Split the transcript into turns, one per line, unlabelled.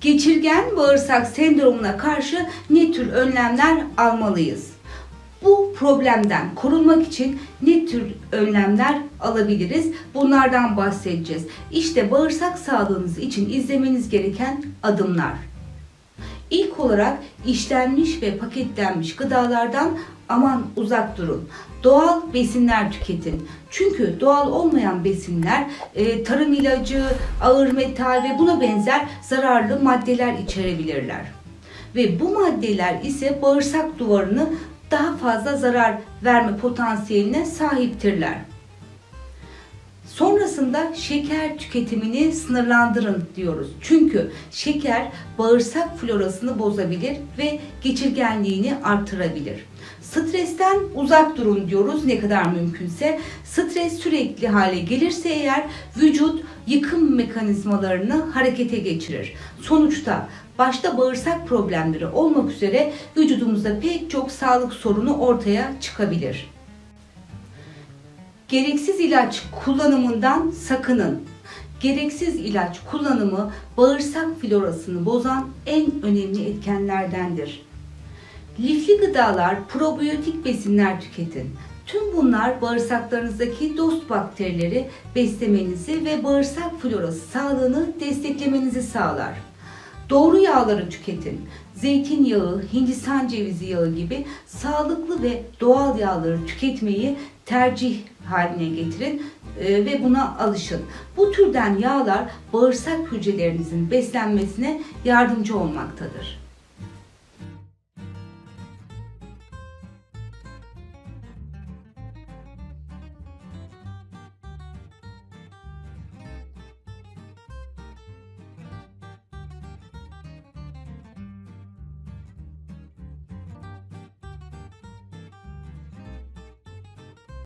Geçirgen bağırsak sendromuna karşı ne tür önlemler almalıyız? Bu problemden korunmak için ne tür önlemler alabiliriz? Bunlardan bahsedeceğiz. İşte bağırsak sağlığınız için izlemeniz gereken adımlar. İlk olarak işlenmiş ve paketlenmiş gıdalardan aman uzak durun. Doğal besinler tüketin. Çünkü doğal olmayan besinler e, tarım ilacı, ağır metal ve buna benzer zararlı maddeler içerebilirler. Ve bu maddeler ise bağırsak duvarını daha fazla zarar verme potansiyeline sahiptirler. Sonrasında şeker tüketimini sınırlandırın diyoruz. Çünkü şeker bağırsak florasını bozabilir ve geçirgenliğini artırabilir. Stresten uzak durun diyoruz ne kadar mümkünse. Stres sürekli hale gelirse eğer vücut yıkım mekanizmalarını harekete geçirir. Sonuçta başta bağırsak problemleri olmak üzere vücudumuzda pek çok sağlık sorunu ortaya çıkabilir. Gereksiz ilaç kullanımından sakının. Gereksiz ilaç kullanımı bağırsak florasını bozan en önemli etkenlerdendir. Lifli gıdalar, probiyotik besinler tüketin. Tüm bunlar bağırsaklarınızdaki dost bakterileri beslemenizi ve bağırsak florası sağlığını desteklemenizi sağlar. Doğru yağları tüketin. Zeytinyağı, hindistan cevizi yağı gibi sağlıklı ve doğal yağları tüketmeyi tercih haline getirin e, ve buna alışın. Bu türden yağlar bağırsak hücrelerinizin beslenmesine yardımcı olmaktadır.